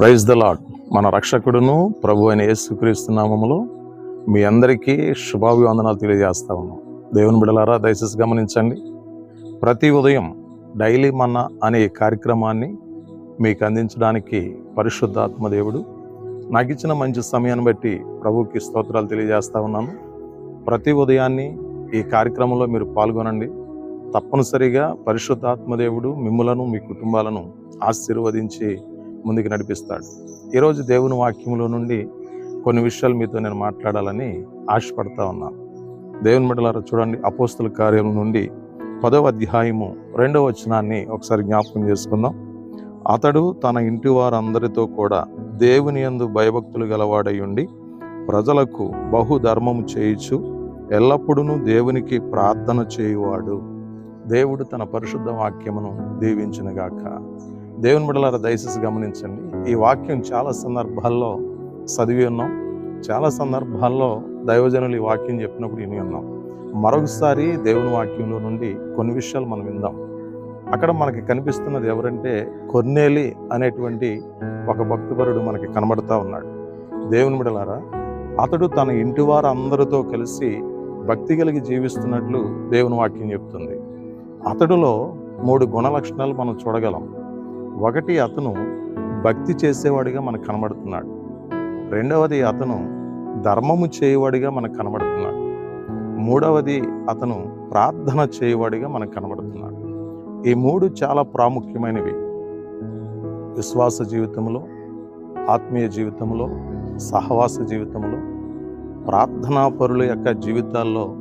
Praise the lord మన రక్షకుడును ప్రభు అయిన యేసుక్రీస్తు నామములో మీ అందరికీ శుభాభివందనాలు తెలియజేస్తా ఉన్నాం. దేవుని బిడలారా దయచేసి గమనించండి. ప్రతి ఉదయం డైలీ మన అనే కార్యక్రమాన్ని మీకు అందించడానికి పరిశుద్ధాత్మ దేవుడు నాకు ఇచ్చిన మంచి సమయాన్ని బట్టి ప్రభుకి స్తోత్రాలు తెలియజేస్తా ఉన్నాను. ప్రతి ఉదయాన్ని ఈ కార్యక్రమంలో మీరు పాల్గొనండి. తప్పనిసరిగా పరిశుద్ధాత్మ దేవుడు మిమ్మలను మీ కుటుంబాలను ఆశీర్వదించి ముందుకు నడిపిస్తాడు. ఈరోజు దేవుని వాక్యంలో నుండి కొన్ని విషయాలు మీతో నేను మాట్లాడాలని ఆశపడతా ఉన్నాను దేవుని మెడలారా చూడండి అపోస్తుల కార్యం నుండి పదవ అధ్యాయము రెండవ వచనాన్ని ఒకసారి జ్ఞాపకం చేసుకుందాం. అతడు తన ఇంటి వారందరితో కూడా దేవుని యందు భయభక్తులు గలవాడై ఉండి ప్రజలకు బహుధర్మము చేయుచు ఎల్లప్పుడూ దేవునికి ప్రార్థన చేయువాడు. దేవుడు తన పరిశుద్ధ వాక్యమును దీవించినగాక. దేవుని బిడలారా దయచేసి గమనించండి. ఈ వాక్యం చాలా సందర్భాల్లో చదివి ఉన్నాం. చాలా సందర్భాల్లో దైవజనులు ఈ వాక్యం చెప్పినప్పుడు విని ఉన్నాం. మరొకసారి దేవుని వాక్యంలో నుండి కొన్ని విషయాలు మనం విందాం. అక్కడ మనకి కనిపిస్తున్నది ఎవరంటే కొన్నేలి అనేటువంటి ఒక భక్తిపరుడు మనకి కనబడతా ఉన్నాడు. దేవుని బిడలారా అతడు తన ఇంటి వారు అందరితో కలిసి భక్తి కలిగి జీవిస్తున్నట్లు దేవుని వాక్యం చెప్తుంది. అతడులో మూడు గుణ లక్షణాలు మనం చూడగలం. ఒకటి అతను భక్తి చేసేవాడిగా మనకు కనబడుతున్నాడు. రెండవది అతను ధర్మము చేయవాడిగా మనకు కనబడుతున్నాడు. మూడవది అతను ప్రార్థన చేయవాడిగా మనకు కనబడుతున్నాడు. ఈ మూడు చాలా ప్రాముఖ్యమైనవి. విశ్వాస జీవితంలో ఆత్మీయ జీవితంలో సహవాస జీవితంలో ప్రార్థనా పరుల యొక్క జీవితాల్లో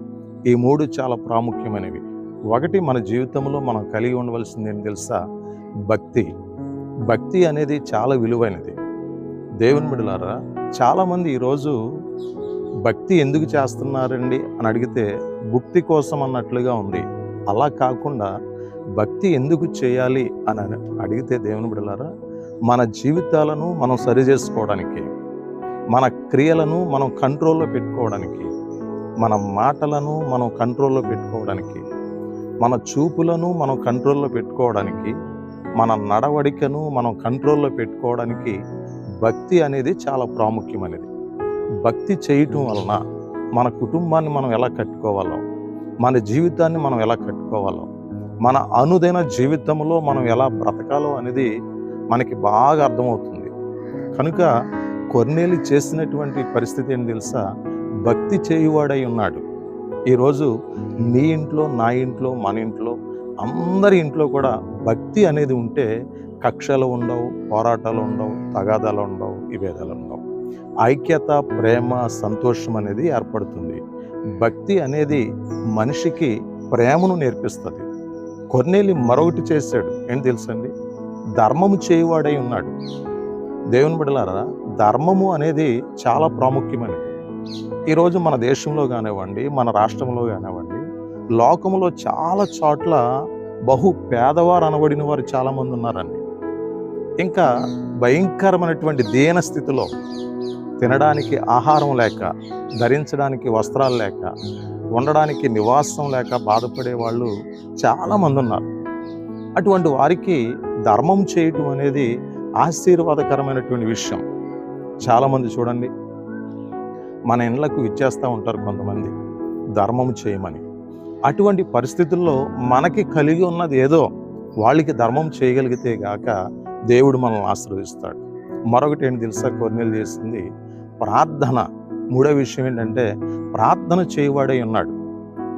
ఈ మూడు చాలా ప్రాముఖ్యమైనవి. ఒకటి మన జీవితంలో మనం కలిగి ఉండవలసింది ఏం తెలుసా? భక్తి. భక్తి అనేది చాలా విలువైనది. దేవుని బిడలారా చాలామంది ఈరోజు భక్తి ఎందుకు చేస్తున్నారండి అని అడిగితే భుక్తి కోసం అన్నట్లుగా ఉంది. అలా కాకుండా భక్తి ఎందుకు చేయాలి అని అని అడిగితే దేవుని బిడలారా మన జీవితాలను మనం సరి చేసుకోవడానికి మన క్రియలను మనం కంట్రోల్లో పెట్టుకోవడానికి మన మాటలను మనం కంట్రోల్లో పెట్టుకోవడానికి మన చూపులను మనం కంట్రోల్లో పెట్టుకోవడానికి మన నడవడికను మనం కంట్రోల్లో పెట్టుకోవడానికి భక్తి అనేది చాలా ప్రాముఖ్యమైనది. భక్తి చేయటం వలన మన కుటుంబాన్ని మనం ఎలా కట్టుకోవాలో మన జీవితాన్ని మనం ఎలా కట్టుకోవాలో మన అనుదైన జీవితంలో మనం ఎలా బ్రతకాలో అనేది మనకి బాగా అర్థమవుతుంది. కనుక కొన్నేళ్ళు చేసినటువంటి పరిస్థితి ఏంటి తెలుసా? భక్తి చేయువాడై ఉన్నాడు. ఈరోజు నీ ఇంట్లో నా ఇంట్లో మన ఇంట్లో అందరి ఇంట్లో కూడా భక్తి అనేది ఉంటే కక్షలు ఉండవు పోరాటాలు ఉండవు తగాదాలు ఉండవు విభేదాలు ఉండవు. ఐక్యత ప్రేమ సంతోషం అనేది ఏర్పడుతుంది. భక్తి అనేది మనిషికి ప్రేమను నేర్పిస్తుంది. కొన్నేళ్ళు మరొకటి చేశాడు. ఏంటి తెలుసండి? ధర్మము చేయువాడై ఉన్నాడు. దేవుని బిడలారా ధర్మము అనేది చాలా ప్రాముఖ్యమైనది. ఈరోజు మన దేశంలో కానివ్వండి మన రాష్ట్రంలో కానివ్వండి లోకంలో చాలా చోట్ల బహు పేదవారు అనబడిన వారు చాలామంది ఉన్నారండి. ఇంకా భయంకరమైనటువంటి దీన స్థితిలో తినడానికి ఆహారం లేక ధరించడానికి వస్త్రాలు లేక ఉండడానికి నివాసం లేక బాధపడే వాళ్ళు చాలామంది ఉన్నారు. అటువంటి వారికి ధర్మం చేయటం అనేది ఆశీర్వాదకరమైనటువంటి విషయం. చాలామంది చూడండి మన ఇండ్లకు ఇచ్చేస్తూ ఉంటారు కొంతమంది. ధర్మం చేయమని. అటువంటి పరిస్థితుల్లో మనకి కలిగి ఉన్నది ఏదో వాళ్ళకి ధర్మం చేయగలిగితే గాక దేవుడు మనల్ని ఆశీర్వదిస్తాడు. మరొకటి ఏంటి తెలుసా? కొన్నేళ్ళు చేసింది ప్రార్థన. మూడో విషయం ఏంటంటే ప్రార్థన చేయవాడై ఉన్నాడు.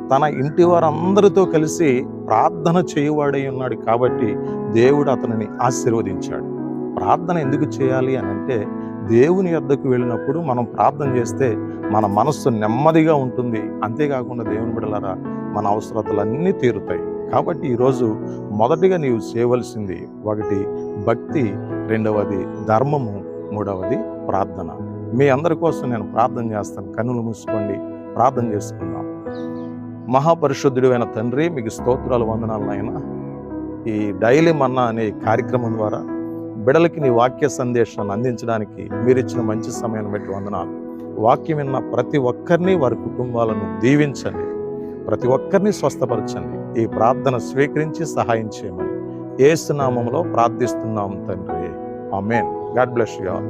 తన ఇంటి వారందరితో కలిసి ప్రార్థన చేయవాడై ఉన్నాడు కాబట్టి దేవుడు అతనిని ఆశీర్వదించాడు. ప్రార్థన ఎందుకు చేయాలి అని అంటే దేవుని యొద్దకు వెళ్ళినప్పుడు మనం ప్రార్థన చేస్తే మన మనస్సు నెమ్మదిగా ఉంటుంది. అంతేకాకుండా దేవుని బిడలరా మన అవసరతలన్నీ తీరుతాయి. కాబట్టి ఈరోజు మొదటిగా నీవు చేయవలసింది ఒకటి భక్తి. రెండవది ధర్మము. మూడవది ప్రార్థన. మీ అందరి కోసం నేను ప్రార్థన చేస్తాను. కన్నులు మూసుకోండి. ప్రార్థన చేసుకుందాం. మహాపరిశుద్ధుడు అయిన తండ్రి మీకు స్తోత్రాలు వందనాలు నాయన. ఈ డైలీ మన్నా అనే కార్యక్రమం ద్వారా బిడలకి నీ వాక్య సందేశాన్ని అందించడానికి మీరు ఇచ్చిన మంచి సమయాన్ని బట్టి వందనాలు. వాక్యం విన్న ప్రతి ఒక్కరిని వారి కుటుంబాలను దీవించండి. ప్రతి ఒక్కరిని స్వస్థపరచండి. ఈ ప్రార్థన స్వీకరించి సహాయం చేయమని ఏసునామంలో ప్రార్థిస్తున్నాం తండ్రి. Amen. God bless you all.